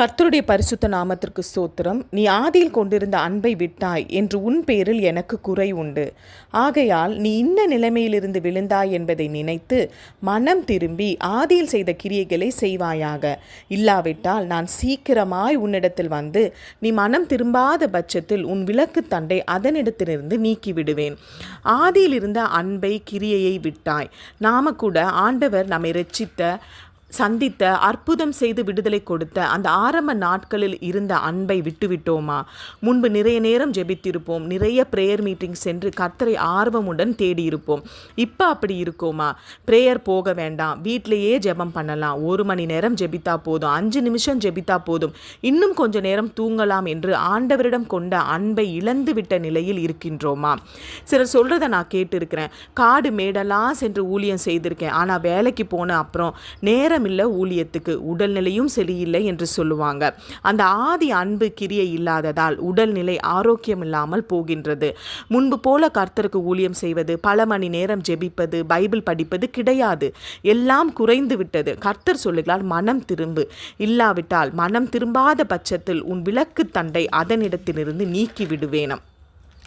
கர்த்தருடைய பரிசுத்த நாமத்திற்கு ஸ்தோத்திரம். நீ ஆதியில் கொண்டிருந்த அன்பை விட்டாய் என்று உன் பேரில் எனக்கு குறை உண்டு. ஆகையால் நீ இன்ன நிலைமையிலிருந்து விழுந்தாய் என்பதை நினைத்து மனம் திரும்பி ஆதியில் செய்த கிரியைகளை செய்வாயாக. இல்லாவிட்டால் நான் சீக்கிரமாய் உன்னிடத்தில் வந்து நீ மனம் திரும்பாத பட்சத்தில் உன் விளக்கு தண்டை அதனிடத்திலிருந்து நீக்கி விடுவேன் ஆதியில் இருந்த அன்பை கிரியையை விட்டாய். நாம கூட ஆண்டவர் நம்மை ரட்சித்த சந்தித்த அற்புதம் செய்து விடுதலை கொடுத்த அந்த ஆரம்ப நாட்களில் இருந்த அன்பை விட்டுவிட்டோமா? முன்பு நிறைய நேரம் ஜெபித்திருப்போம். நிறைய ப்ரேயர் மீட்டிங் சென்று கர்த்தரை ஆர்வமுடன் தேடியிருப்போம். இப்போ அப்படி இருக்கோமா? ப்ரேயர் போக வேண்டாம். வீட்டிலேயே ஜெபம் பண்ணலாம். ஒரு மணி நேரம் ஜெபித்தா போதும். அஞ்சு நிமிஷம் ஜெபித்தா போதும். இன்னும் கொஞ்ச நேரம் தூங்கலாம் என்று ஆண்டவரிடம் கொண்ட அன்பை இழந்து விட்ட நிலையில் இருக்கின்றோமா? சிலர் சொல்கிறத நான் கேட்டிருக்கிறேன். காடு மேடெல்லாம் சென்று ஊழியம் செய்திருக்கேன். ஆனால் வேலைக்கு போன அப்புறம் நேரம் இல்லை ஊழியத்துக்கு உடல்நிலையும் சரியில்லை என்று சொல்லுவாங்க. அந்த ஆதி அன்பு கிரியை இல்லாததால் உடல்நிலை ஆரோக்கியம் இல்லாமல் போகின்றது. முன்பு போல கர்த்தருக்கு ஊழியம் செய்வது பல மணி நேரம் ஜெபிப்பது பைபிள் படிப்பது கிடையாது. எல்லாம் குறைந்து விட்டது. கர்த்தர் சொல்லுகிறார் மனம் திரும்பு. இல்லாவிட்டால் மனம் திரும்பாத பட்சத்தில் உன் விளக்கு தண்டை அதனிடத்திலிருந்து நீக்கி விடுவேனம்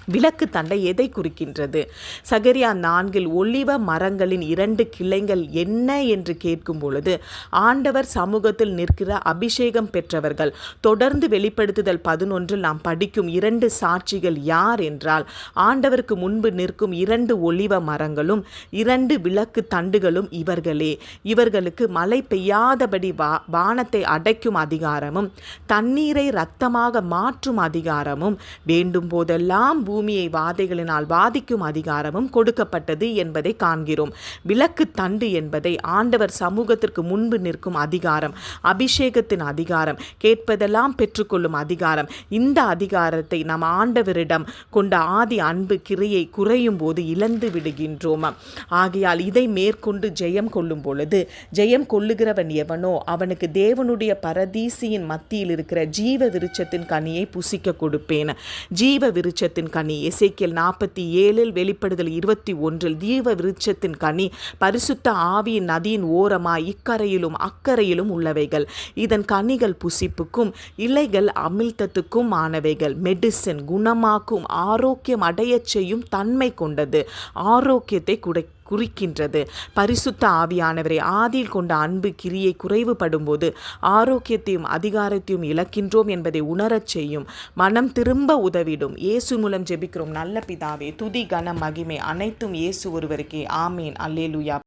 விளக்கு தண்டை எதை குறிக்கின்றது? சகரியா நான்கில் ஒளிவ மரங்களின் இரண்டு கிளைகள் என்ன என்று கேட்கும் பொழுது ஆண்டவர் சமூகத்தில் நிற்கிற அபிஷேகம் பெற்றவர்கள் தொடர்ந்து வெளிப்படுத்துதல் பதினொன்றில் நாம் படிக்கும் இரண்டு சாட்சிகள் யார் என்றால் ஆண்டவருக்கு முன்பு நிற்கும் இரண்டு ஒளிவ மரங்களும் இரண்டு விளக்கு தண்டுகளும் இவர்களே. இவர்களுக்கு மழை பெய்யாதபடி வா வானத்தை அடைக்கும் அதிகாரமும் தண்ணீரை ரத்தமாக மாற்றும் அதிகாரமும் வேண்டும் போதெல்லாம் பூமியை வாதைகளினால் வாதிக்கும் அதிகாரமும் கொடுக்கப்பட்டது என்பதை காண்கிறோம். விளக்கு தண்டு என்பதை ஆண்டவர் சமூகத்திற்கு முன்பு நிற்கும் அதிகாரம் அபிஷேகத்தின் அதிகாரம் கேட்பதெல்லாம் பெற்றுக்கொள்ளும் அதிகாரம். இந்த அதிகாரத்தை நம் ஆண்டவரிடம் கொண்ட ஆதி அன்பு கிரையை குறையும் போது இழந்து விடுகின்றோம்? ஆகையால் இதை மேற்கொண்டு ஜெயம் கொள்ளும் பொழுது ஜெயம் கொள்ளுகிறவன் எவனோ அவனுக்கு தேவனுடைய பரதீசியின் மத்தியில் இருக்கிற ஜீவ விருட்சத்தின் கனியை புசிக்க கொடுப்பேன். ஜீவ விருட்சத்தின் கனி கனி எசேக்கியல் நாற்பத்தி ஏழில் வெளிப்படுதல் இருபத்தி ஒன்றில் தீவ விருட்சத்தின் கனி பரிசுத்த ஆவியின் நதியின் ஓரமாய் இக்கரையிலும் அக்கறையிலும் உள்ளவைகள். இதன் கனிகள் புசிப்புக்கும் இலைகள் அமிழ்த்தத்துக்கும் ஆனவைகள். மெடிசன் குணமாக்கும் ஆரோக்கியம் அடையச் செய்யும் தன்மை கொண்டது. ஆரோக்கியத்தை குடை குறிக்கின்றது. பரிசுத்த ஆவியானவரை ஆதியில் கொண்ட அன்பு கிரியை குறைவுபடும்போது ஆரோக்கியத்தையும் அதிகாரத்தையும் இழக்கின்றோம் என்பதை உணரச் செய்யும். மனம் திரும்ப உதவிடும். இயேசு மூலம் ஜெபிக்கிறோம். நல்ல பிதாவே துதி கன மகிமை அனைத்தும் இயேசு ஒருவருக்கே. ஆமேன். அல்லேலுயா.